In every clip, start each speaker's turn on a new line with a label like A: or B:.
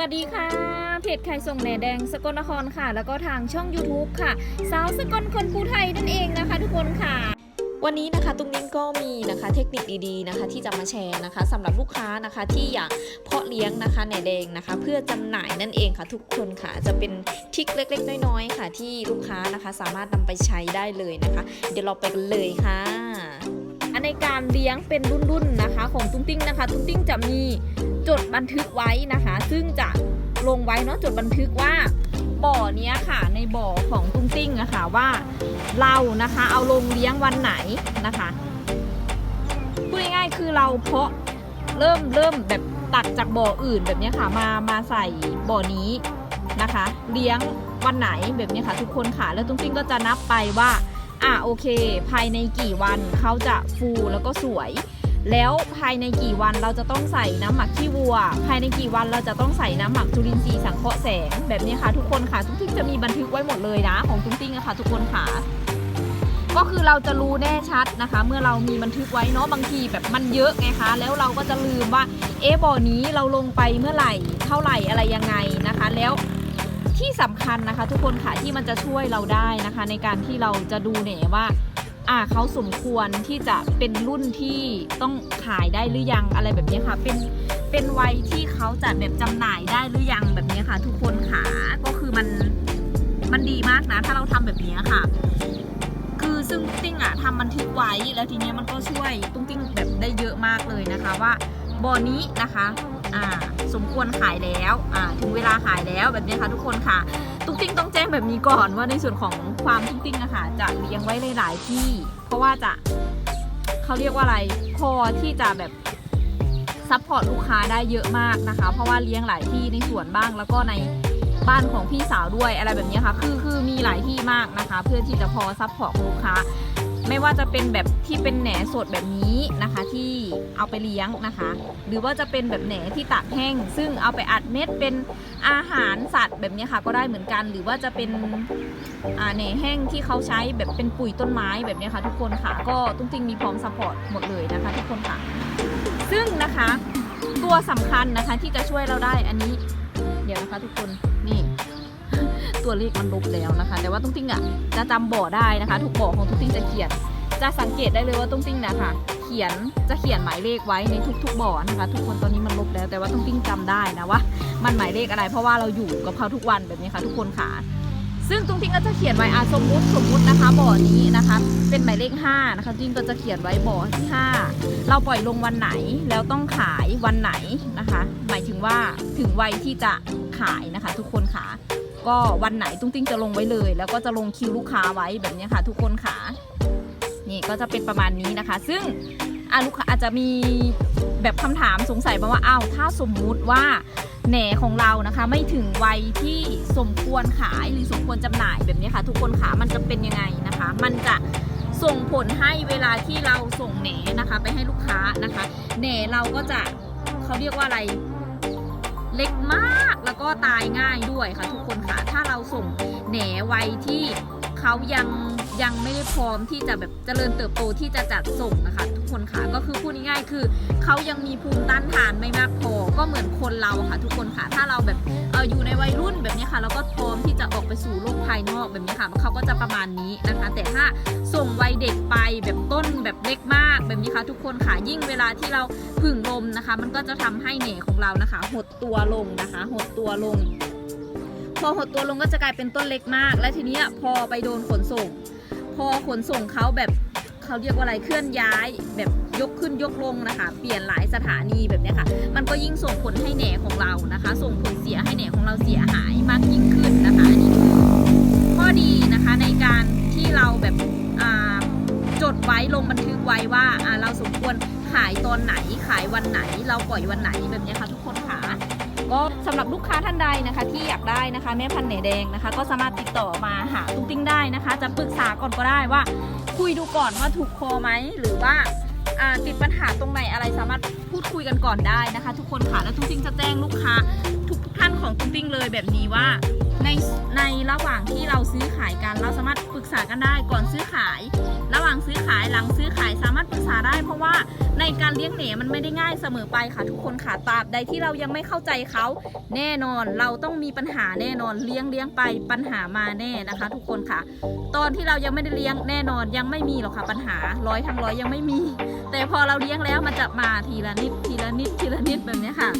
A: วัสดีค่ะ เพจไข่ส่งแหนแดงสกลนครค่ะ แล้วก็ทางช่อง YouTube ค่ะ สาวสกลคนภูไทยนั่นเองนะคะ ทุกคนค่ะ วันนี้นะคะตุ้งนิ้งก็มีนะคะเทคนิคดีๆนะคะ ที่จะมาแชร์นะคะสำหรับลูกค้านะคะที่อยากเพาะเลี้ยงนะคะแหนแดงนะคะ เพื่อจำหน่ายนั่นเองค่ะ ทุกคนค่ะจะเป็นทริคเล็กๆ น้อยๆ ค่ะ ที่ลูกค้านะคะสามารถนำไปใช้ได้เลยนะคะ เดี๋ยวเราไปกันเลยค่ะอันในการเลี้ยงเป็นรุ่นๆนะคะ ของตุ้งติ้งนะคะ ตุ้งติ้งจะมี จดบันทึกไว้นะคะ ซึ่งจะลงไว้เนาะจดบันทึกว่าบ่อเนี้ยค่ะในบ่อของตุ้งติ้งอะค่ะว่าเรานะคะเอาลงเลี้ยงวันไหนนะคะพูดง่ายๆคือเราเพาะเริ่มเริ่มแบบตักจากบ่ออื่นแบบนี้ค่ะมามาใส่บ่อนี้นะคะ เลี้ยงวันไหนแบบนี้ค่ะ ทุกคนค่ะ แล้วตุ้งติ้งก็จะนับไปว่าอะโอเค ภายในกี่วันเขาจะฟูแล้วก็สวย แล้วภายในกี่วันเราจะต้องใส่น้ำหมักขี้วัว ภายในกี่วันเราจะต้องใส่น้ำหมักจุลินทรีย์สังเคราะห์แสงแบบนี้ค่ะทุกคนค่ะทุกทิ้งจะมีบันทึกไว้หมดเลยนะ ของตุ้งติ้งอะค่ะทุกคนค่ะก็คือเราจะรู้แน่ชัดนะคะ เมื่อเรามีบันทึกไว้เนาะบางทีแบบมันเยอะไงคะ แล้วเราก็จะลืมว่าเอ๊ะบ่อนี้เราลงไปเมื่อไหร่เท่าไหร่อะไรยังไงนะคะ แล้วที่สำคัญนะคะ ทุกคนค่ะที่มันจะช่วยเราได้นะคะ ในการที่เราจะดูเนี่ยว่า อ่าเขาสมควรที่จะเป็นรุ่นที่ต้องขายได้หรือยังอะไรแบบนี้ค่ะ เป็นเป็นวัยที่เขาจะแบบจำหน่ายได้หรือยังแบบนี้ค่ะ ทุกคนค่ะก็คือมันมันดีมากนะ ถ้าเราทำแบบนี้ค่ะ คือซึ่งติ้งอะทำบันทึกไว้แล้วทีเนี้ยมันก็ช่วยตุ้งติ้งแบบได้เยอะมากเลยนะคะว่าบ่อนี้นะคะ อ่า สมควรขายแล้ว อ่า ถึงเวลาขายแล้วแบบนี้ค่ะทุกคนค่ะ ติ้งต้องแจ้งแบบนี้ก่อนว่าในส่วนของความตุ้งติ้งอะค่ะจะเลี้ยงไว้หลายๆที่ เพราะว่าจะเขาเรียกว่าอะไรพอที่จะแบบซัพพอร์ตลูกค้าได้เยอะมากนะคะ เพราะว่าเลี้ยงหลายที่ในสวนบ้างแล้วก็ในบ้านของพี่สาวด้วยอะไรแบบนี้ค่ะ คือคือมีหลายที่มากนะคะ เพื่อที่จะพอซัพพอร์ตลูกค้า ไม่ว่าจะเป็นแบบที่เป็นแหนสดแบบนี้นะคะ ที่เอาไปเลี้ยงนะคะ หรือว่าจะเป็นแบบแหนที่ตากแห้ง ซึ่งเอาไปอัดเม็ดเป็นอาหารสัตว์แบบนี้ค่ะ ก็ได้เหมือนกัน หรือว่าจะเป็นแหนแห้งที่เขาใช้แบบเป็นปุ๋ยต้นไม้แบบนี้ค่ะ ทุกคนค่ะ ก็ตุ้งติงมีพร้อมซัพพอร์ตหมดเลยนะคะ ทุกคนค่ะ ซึ่งนะคะตัวสำคัญนะคะที่จะช่วยเราได้อันนี้ เดี๋ยวนะคะทุกคนนี่ ตัวเลขมันลบแล้วนะคะ แต่ว่าตุ้งติ้งอะจะจำบ่อได้นะคะ ทุกบ่อของตุ้งติ้งจะเขียน จะสังเกตได้เลยว่าตุ้งติ้งนะคะเขียนจะเขียนหมายเลขไว้ในทุก ๆบ่อนะคะ ทุกคนตอนนี้มันลบแล้ว แต่ว่าตุ้งติ้งจำได้นะว่ามันหมายเลขอะไร เพราะว่าเราอยู่กับเขาทุกวันแบบนี้ค่ะ ทุกคนค่ะซึ่งตุ้งติ้งก็จะเขียนไว้อาสมมุติสมมุตินะคะ บ่อนี้นะคะ เป็นหมายเลข5นะคะตุ้งก็จะเขียนไว้บ่อที่ 5 เราปล่อยลงวันไหนแล้วต้องขายวันไหนนะคะ หมายถึงว่าถึงวัยที่จะขายนะคะ ทุกคนค่ะ ก็วันไหนตุ้งติ้งจะลงไว้เลย แล้วก็จะลงคิวลูกค้าไว้แบบนี้ค่ะ ทุกคนค่ะนี่ก็จะเป็นประมาณนี้นะคะ ซึ่งอะลูกค้าอาจจะมีแบบคำถามสงสัยมาว่าอ้าวถ้าสมมุติว่าแหนของเรานะคะ ไม่ถึงวัยที่สมควรขายหรือสมควรจำหน่ายแบบนี้ค่ะ ทุกคนค่ะมันจะเป็นยังไงนะคะ มันจะส่งผลให้เวลาที่เราส่งแหนนะคะ ไปให้ลูกค้านะคะแหนเราก็จะเขาเรียกว่าอะไร เล็กมากแล้วก็ตายง่ายด้วยค่ะ ทุกคนค่ะถ้าเราส่งแหนไวัยที่เขายังยังไม่ได้พร้อมที่จะแบบเจริญเติบโตที่จะจัดส่งนะคะ ทุกคนค่ะก็คือพูดง่ายๆคือเขายังมีภูมิต้านทานไม่มากพอก็เหมือนคนเราค่ะ ทุกคนค่ะถ้าเราแบบเอออยู่ในวัยรุ่นแบบนี้ค่ะแล้วก็พร้อมที่จะออกไปสู่โลกภายนอกแบบนี้ค่ะเขาก็จะประมาณนี้นะคะ แต่ถ้า วัยเด็กไปแบบต้นแบบเล็กมากแบบนี้ค่ะทุกคนค่ะยิ่งเวลาที่เราผึ่งลมนะคะ มันก็จะทำให้เหน่ของเรานะคะ หดตัวลงนะคะ หดตัวลง พอหดตัวลงก็จะกลายเป็นต้นเล็กมาก และทีนี้พอไปโดนขนส่ง พอขนส่งเขาแบบเขาเรียกว่าอะไรเคลื่อนย้ายแบบยกขึ้นยกลงนะคะ เปลี่ยนหลายสถานีแบบนี้ค่ะ มันก็ยิ่งส่งผลให้แหน่ของเรานะคะ ส่งผลเสียให้แหน่ของเราเสียหายมากยิ่งขึ้นนะคะอันนี้คือ อยวันไหนแบบนี้ค่ะทุกคนค่ะก็สำหรับลูกค้าท่านใดนะคะ ที่อยากได้นะคะแม่พันธุ์เหนแดงนะคะ ก็สามารถติดต่อมาหาตุ้งติ้งได้นะคะ จะปรึกษาก่อนก็ได้ว่า คุยดูก่อนว่าถูกคอไหมหรือว่าอ่าติดปัญหาตรงไหนอะไรสามารถพูดคุยกันก่อนได้นะคะ ทุกคนค่ะแล้วตุ้งติ้งจะแจ้งลูกค้า
B: ทุกท่านของตุ้งติ้งเลยแบบนี้ว่า ในในระหว่างที่เราซื้อขายกันเราสามารถปรึกษากันได้ก่อนซื้อขาย ระหว่างซื้อขายหลังซื้อขายสามารถปรึกษาได้ เพราะว่าในการเลี้ยงเหนมันไม่ได้ง่ายเสมอไปค่ะทุกคนค่ะตราบใดที่เรายังไม่เข้าใจเขาแน่นอนเราต้องมีปัญหาแน่นอนเลี้ยงเลี้ยงไปปัญหามาแน่นะคะ ทุกคนค่ะ ตอนที่เรายังไม่ได้เลี้ยงแน่นอนยังไม่มีหรอกค่ะปัญหาร้อยทั้งร้อยยังไม่มี แต่พอเราเลี้ยงแล้วมันจะมาทีละนิดทีละนิดทีละนิดแบบนี้ค่ะ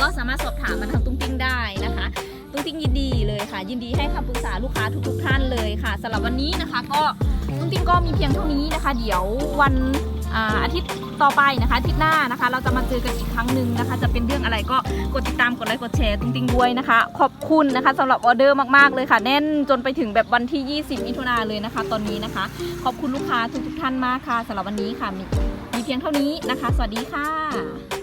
B: ก็สามารถสอบถามมาทางตุ้งติ้งได้นะคะตุ้งติ้งยินดีเลยค่ะ ยินดีให้คำปรึกษาลูกค้าทุกๆท่านเลยค่ะสำหรับวันนี้นะคะ ก็ตุ้งติ้งก็มีเพียงเท่านี้นะคะ เดี๋ยววันอาอาทิตย์ต่อไปนะคะอาทิตย์หน้านะคะ เราจะมาเจอกันอีกครั้งหนึ่งนะคะ จะเป็นเรื่องอะไรก็กดติดตามกดไลค์กดแชร์ตุ้งติ้งด้วยนะคะ ขอบคุณนะคะสำหรับออเดอร์มากๆเลยค่ะ แน่นจนไปถึงแบบวันที่ 20 มิถุนาเลยนะคะ ตอนนี้นะคะ ขอบคุณลูกค้าทุกๆท่านมากค่ะสำหรับวันนี้ค่ะมีมีเพียงเท่านี้นะคะ สวัสดีค่ะ